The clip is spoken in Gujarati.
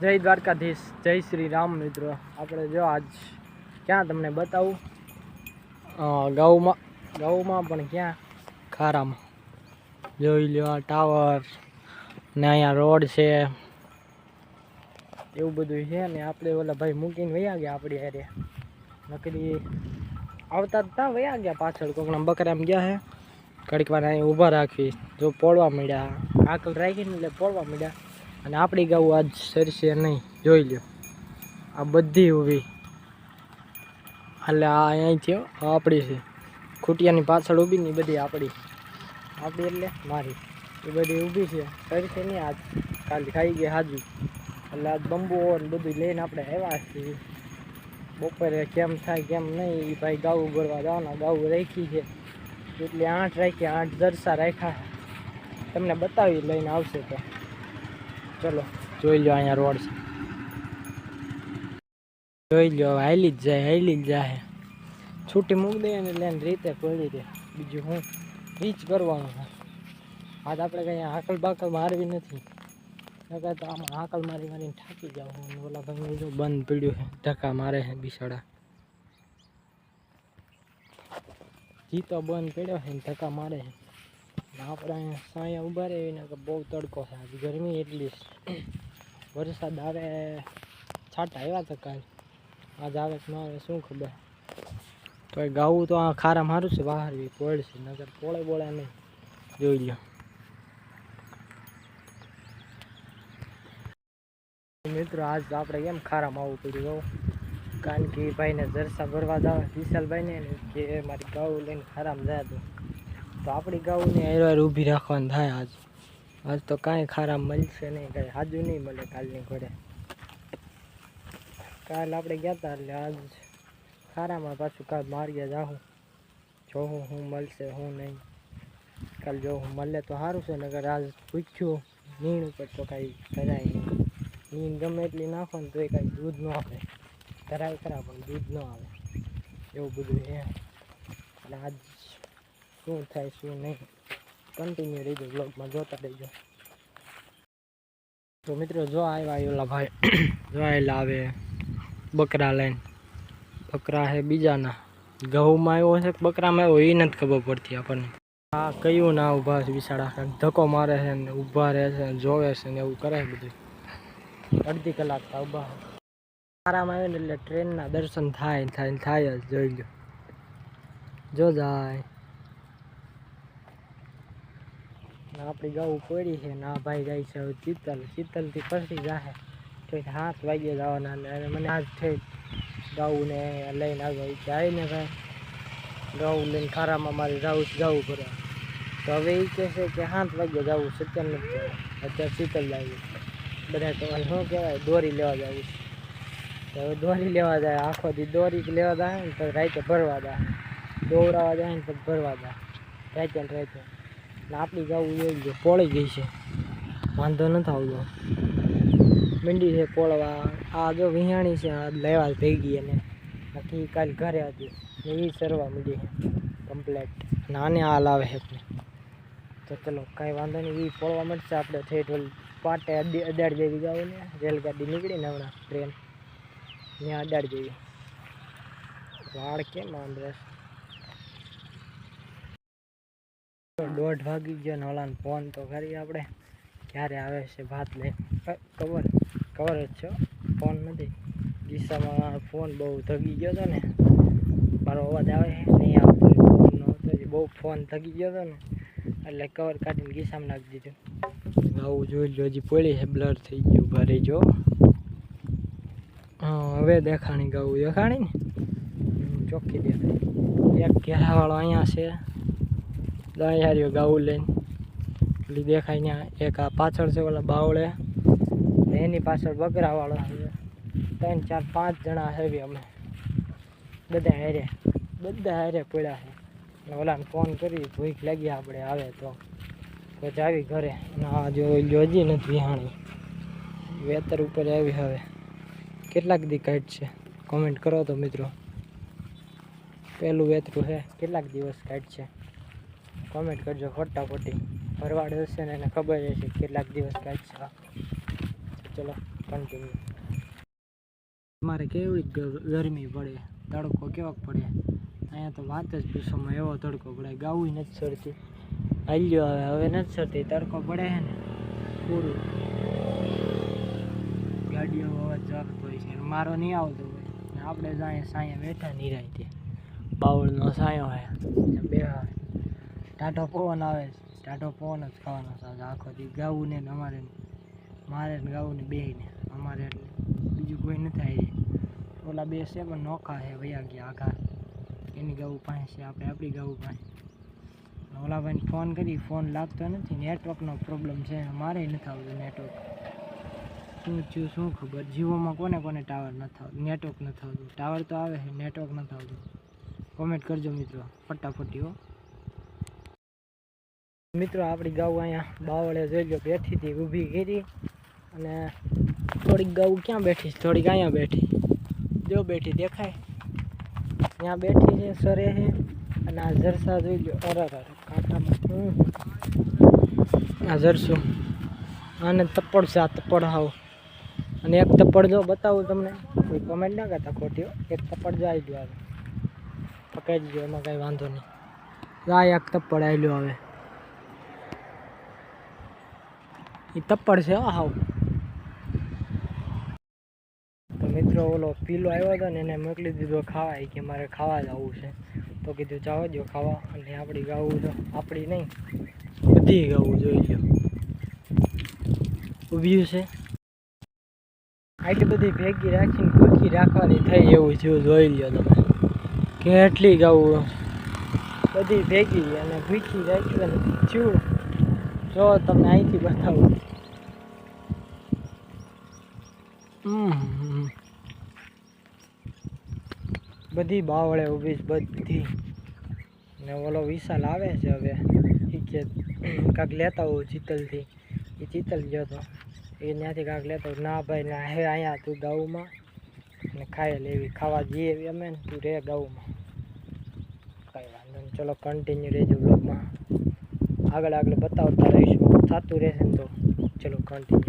જય દ્વારકાધીશ, જય શ્રી રામ મિત્રો. આપણે જો આજ ક્યાં તમને બતાવું? ગૌમાં ગૌમાં પણ ક્યાં? ખારામાં. જોઈ લો ટાવર ને અહીંયા રોડ છે. એવું બધું છે ને આપણે ઓલા ભાઈ મૂકીને વયા ગયા આપણી હારે. નકરી આવતા ત્યાં વયા ગયા પાછળ કોકણા બકરામ ગયા હે. ઘડીક અહીં ઊભા રાખવી. જો પોળવા મળ્યા આકલ રાખીને એટલે પોળવા મળ્યા અને આપણી ગાઉ આજ સરશે નહીં. જોઈ લ્યો. આ બધી ઊભી. એટલે આ અહીંથી થયો, આ આપણી છે. ખૂટિયાની પાછળ ઊભી ને બધી આપણી આપણી એટલે મારી. એ બધી ઊભી છે. સરશે નહીં આજ. કાલે ખાઈ ગઈ હાજુ. એટલે આજ બંબુઓ ને બધું લઈને આપણે આવ્યા છીએ. બપોરે કેમ થાય કેમ નહીં એ ભાઈ ગાઉ ભરવા જવાના. ગાઉ રાખી છે. એટલે આઠ રાખી આઠ જરસા રાખ્યા તમને બતાવી લઈને આવશે તો. ચલો, જોઈ લો અહીંયા રોડ છે. જોઈ લો હાઈલી જ જાય, હાલી જ જાય. છૂટી મૂકી દઈએ ને એટલે રીતે પડી રહે બીજું હું રીચ કરવાનું છે. આજ આપણે કંઈ હાકલ બાકલ મારવી નથી. નકર તો આમાં હાકલ મારી મારીને થાકી જાવ હું. ઓલા ભાઈ જો બંધ પડ્યું છે, ધક્કા મારે છે બિસાડા. જીતો બંધ પડ્યો છે ને ધક્કા મારે છે. આપણે સાયા ઊભા રહે ને બહુ તડકો છે. આજ ગરમી એટલી વરસાદ આવે, છાંટા આવ્યા હતા કાલ. આજ આવે ન આવે, શું ખબર? તો એ ગાવું તો આ ખારા મારું છે બહારવી પોળ પડશે નગર પોળે બોળે નહીં. જોઈ લો મિત્રો, આજ આપણે કેમ ખારામાં આવવું પડ્યું કહું કારણ કે ભાઈને જરસા ભરવા જાવ, વિશાલભાઈને કે મારી ગાઉ લઈને ખારામાં જાય તો. તો આપણી ગાઉને હેરવાર ઊભી રાખવાની થાય આજ. આજ તો કાંઈ ખારામ મળશે નહીં, કાંઈ હાજુ નહીં મળે કાલની ઘોડે કાલ આપણે ગયા હતા એટલે આજ ખારામાં પાછું કાલ માર્યા જાઉં જોઉં હું મળશે, હું નહીં. કાલ જો હું મળે તો સારું છે નગર આજ પૂછ્યું, નીણ ઉપર તો કાંઈ કરાય નહીં. નીણ ગમે એટલી નાખો ને તોય કાંઈ દૂધ ન આવે. ધરાય ખરા, પણ દૂધ ન આવે. એવું બધું છે. એટલે આજ શું થાય શું નહીં કન્ટિન્યુ રહીજો બ્લોગમાં જોતા રહીજો તો મિત્રો, જો આવ્યા ઓલા ભાઈ, જો આવેલા આવે બકરા લઈને. બકરા છે બીજાના. ઘઉંમાં આવ્યો છે કે બકરામાં આવ્યો એ નથી ખબર પડતી આપણને. આ કયું ના ઊભા છે બિસાડા કાંઈક ધક્કો મારે છે ને ઊભા રહે છે ને જોવે છે ને એવું કરે છે બધું. અડધી કલાક તો ઊભા છે. આરામ આવે ને એટલે ટ્રેનના દર્શન થાય ને થાય ને થાય જ, જોઈ લો જો જાય ને આપણી ગાઉ પડી છે ને ભાઈ જાય છે હવે ચિત્તલ ચિત્તલથી પછી જાહે. ઠીક સાત વાગે જવાના અને મને આજ થઈ ગાઉને લઈને આવ્યો જાય ને ભાઈ. ગાઉ લઈને ખારામાં મારે જવું જવું પડે તો હવે એ કહે છે કે સાત વાગે જવું સત્યમ નથી અત્યારે શીતલ લાવી બધા તો શું કહેવાય, દોરી લેવા જવું છે. તો હવે દોરી લેવા જાય, આખો દી દોરી લેવા જાય ને તો રાતે ભરવા જાય. દોડાવા જાય ને તો ભરવા જાય. રાતે ને રાતે. આપણી ગાવું એવી છે પોળી ગઈ છે. વાંધો નથી આવતો. મીંડી છે પોળવા આ જો વિહાણી છે, આ લેવા થઈ ગઈ એને. બાકી કાલ ઘરે હતી. એ સરવા માંડી છે કમ્પ્લેટ નાને હાલ આવે છે તો ચલો, કાંઈ વાંધો નહીં. એ પોળવા મળશે આપણે થઈ ઓલી પાટે અડી અડાડ જેવી જાવ ને રેલગાડી નીકળી ને હમણાં ટ્રેન. ત્યાં અડાડ જેવી. વાળ કેમ આમ દોઢ વાગી ગયો ને ફોન તો કરી આપણે. ક્યારે આવે છે ભાત લઈ કવર કવર જ છો ફોન નથી. ગીસામાં ફોન બહુ થગી ગયો હતો ને. મારો અવાજ આવે નહીં આવતો. બહુ ફોન થગી ગયો હતો ને. એટલે કવર કાઢીને ગીસામાં નાખી દીધું. આવું જોઈ લો હજી પોળી છે, બ્લર થઈ ગયું ભરી જો હવે દેખાણી ગાવું. દેખાણી ને? ચોખ્ખી દેખાય. એક ઘેરાવાળો અહીંયા છે. દયારીઓ ગાવું લઈને. પેલી દેખાય ત્યાં, એક આ પાછળ છે ઓલા બાવળે. ને એની પાછળ બકરાવાળો છે. ત્રણ, ચાર, પાંચ જણા હેવી અમે. બધા હેરે બધા હેરે પડ્યા છે. ઓલાને ફોન કરી, ભૂખ લાગી આપણે આવે તો. તો જાવી ઘરે. આ જો હજી નથી વિહાણી. વેતર ઉપર આવી હવે. કેટલાક દી કાઢશે કોમેન્ટ કરો તો મિત્રો. પહેલું વેતરું છે. કેટલાક દિવસ કાઢશે કોમેન્ટ કરજો ફટાફટી. ભરવાડ હશે ને એને ખબર હશે કેટલાક દિવસ કાઢશે ચલો કન્ટિન્યુ અમારે કેવી ગરમી પડે, તડકો કેવો પડે? અહીંયા તો વાત જ પૂછોમાં એવો તડકો પડે, ગાવું નથી સરતી. હાલ્યો હવે હવે નથી સરતી, તડકો પડે છે ને? પૂરું. ગાડીઓ અવાજ જતો હોય છે, મારો નહીં આવતો હોય. આપણે જ અહીંયા સાયા બેઠા નિરાય તે બાવળનો સાયો હોય બે ટાટો પવન આવે છે. ટાટો પવન જ ખાવાનો સાહેબ આખો દી ગાવું ને ને અમારે ને. મારે ને ગાવું ને બેયને અમારે એટલે બીજું કોઈ નથી આવી. ઓલા બે છે પણ નોખા છે વયા ગયા આખા એની ગાવું પાસે છે, આપણે આપણી ગાવું પાસે. અને ઓલા ભાઈને ફોન કરી, ફોન લાગતો નથી. નેટવર્કનો પ્રોબ્લેમ છે. મારે નથી આવતું નેટવર્ક. શું થયું, શું ખબર? જીઓમાં કોને કોને ટાવર નથી આવતું? નેટવર્ક નથી આવતું. ટાવર તો આવે છે, નેટવર્ક નથી આવતું. કોમેન્ટ કરજો મિત્રો. ફટાફટી, હો. મિત્રો, આપણી ગાઉ અહીંયા બાવળે જોઈ લો બેઠી હતી ઊભી કરી અને થોડીક ગાઉ ક્યાં બેઠી થોડીક અહીંયા બેઠી. જો બેઠી દેખાય. ત્યાં બેઠી છે, સરે છે અને આ જરસા જોઈ લો અરે અરે કાંટામાં. આ જરસું. આને તપ્પડ છે, આ તપ્પડ હાવ. અને એક તપ્પડ જો બતાવું તમને, કોઈ કમેન્ટ ના કરતા ખોટી એક તપ્પડ જો આવી ગયો આવે પકડી ગયો એમાં કાંઈ વાંધો નહીં. આ એક તપ્પડ આવેલું હવે. એ તપ્પડ છે હાવ. તો મિત્રો, ઓલો પીલો આવ્યો હતો ને એને મોકલી દીધો ખાવા કે મારે ખાવા જવું છે. તો કીધું, જાઓ જો ખાવા, અને આપણી ગાવું તો આપણી નહીં, બધી ગાવું જોઈ લો ઊભ્યું છે. આટલી બધી ભેગી રાખીને ભૂખી રાખવાની થઈ એવું જેવું જોઈ લો તમે. કેટલી ગાવું બધી ભેગી અને ભૂખી રાખી અને જો તમને અહીંથી બતાવું. બધી બાવળે ઊભી બધી. ને ઓલો વિશાલ આવે છે હવે. એ કે કાંક લેતા હોઉં ચિતલથી એ ચિતલ ગયો હતો એ ત્યાંથી કાંક લેતો. ના ભાઈ, ના, હે અહીંયા તું ગાઉમાં. ને ખાઈ લેવી ખાવા જઈએ એવી અમે ને. તું રે ગાઉમાં. કાંઈ વાંધો નહીં. ચલો કન્ટિન્યુ રહેજો બ્લોગમાં આગળ આગળ બતાવતા રહીશું. થતું રહેશે ને તો. ચલો કન્ટિન્યુ